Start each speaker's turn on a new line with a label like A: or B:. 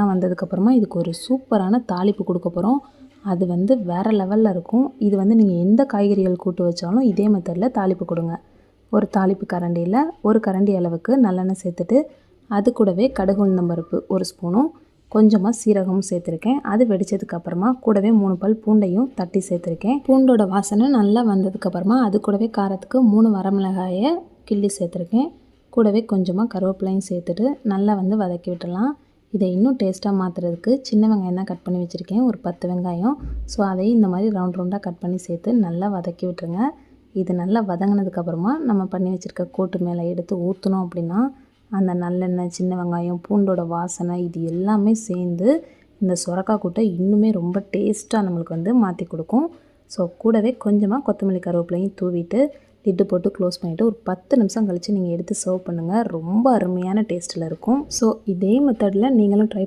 A: ஒன்றா வந்ததுக்கப்புறமா இதுக்கு ஒரு சூப்பரான தாளிப்பு கொடுக்க போகிறோம் அது வந்து வேறு லெவலில் இருக்கும். இது வந்து நீங்கள் எந்த காய்கறிகள் கூட்டு வச்சாலும் இதே மெத்தடில் தாளிப்பு கொடுங்க. ஒரு தாளிப்பு கரண்டியில் ஒரு கரண்டி அளவுக்கு நல்லெண்ணெய் சேர்த்துட்டு அது கூடவே கடுகு உளுந்தம் பருப்பு ஒரு ஸ்பூனும் கொஞ்சமாக சீரகமும் சேர்த்துருக்கேன். அது வெடித்ததுக்கப்புறமா கூடவே மூணு பல் பூண்டையும் தட்டி சேர்த்துருக்கேன். பூண்டோட வாசனை நல்லா வந்ததுக்கப்புறமா அது கூடவே காரத்துக்கு மூணு வரமிளகாயை கிள்ளி சேர்த்துருக்கேன். கூடவே கொஞ்சமாக கருவேப்பிலையும் சேர்த்துட்டு நல்லா வந்து வதக்கி விட்டுடலாம். இதை இன்னும் டேஸ்ட்டாக மாற்றுறதுக்கு சின்ன வெங்காயம் தான் கட் பண்ணி வச்சுருக்கேன். ஒரு பத்து வெங்காயம். ஸோ அதையும் இந்த மாதிரி ரவுண்ட் ரவுண்டாக கட் பண்ணி சேர்த்து நல்லா வதக்கி விட்டுருங்க. இது நல்லா வதங்கினதுக்கப்புறமா நம்ம பண்ணி வச்சுருக்க கூட்டு மேலே எடுத்து ஊற்றினோம் அப்படின்னா அந்த நல்லெண்ணெய் சின்ன வெங்காயம் பூண்டோட வாசனை இது எல்லாமே சேர்ந்து இந்த சுரக்காய் கூட்டை இன்னுமே ரொம்ப டேஸ்ட்டாக நம்மளுக்கு வந்து மாற்றி கொடுக்கும். ஸோ கூடவே கொஞ்சமாக கொத்தமல்லி கருவேப்பிலையும் தூவிட்டு லிட்டு போட்டு க்ளோஸ் பண்ணிவிட்டு ஒரு பத்து நிமிஷம் கழித்து நீங்கள் எடுத்து சர்வ் பண்ணுங்கள் ரொம்ப அருமையான டேஸ்ட்டில் இருக்கும். ஸோ இதே மெத்தடில் நீங்களும் ட்ரை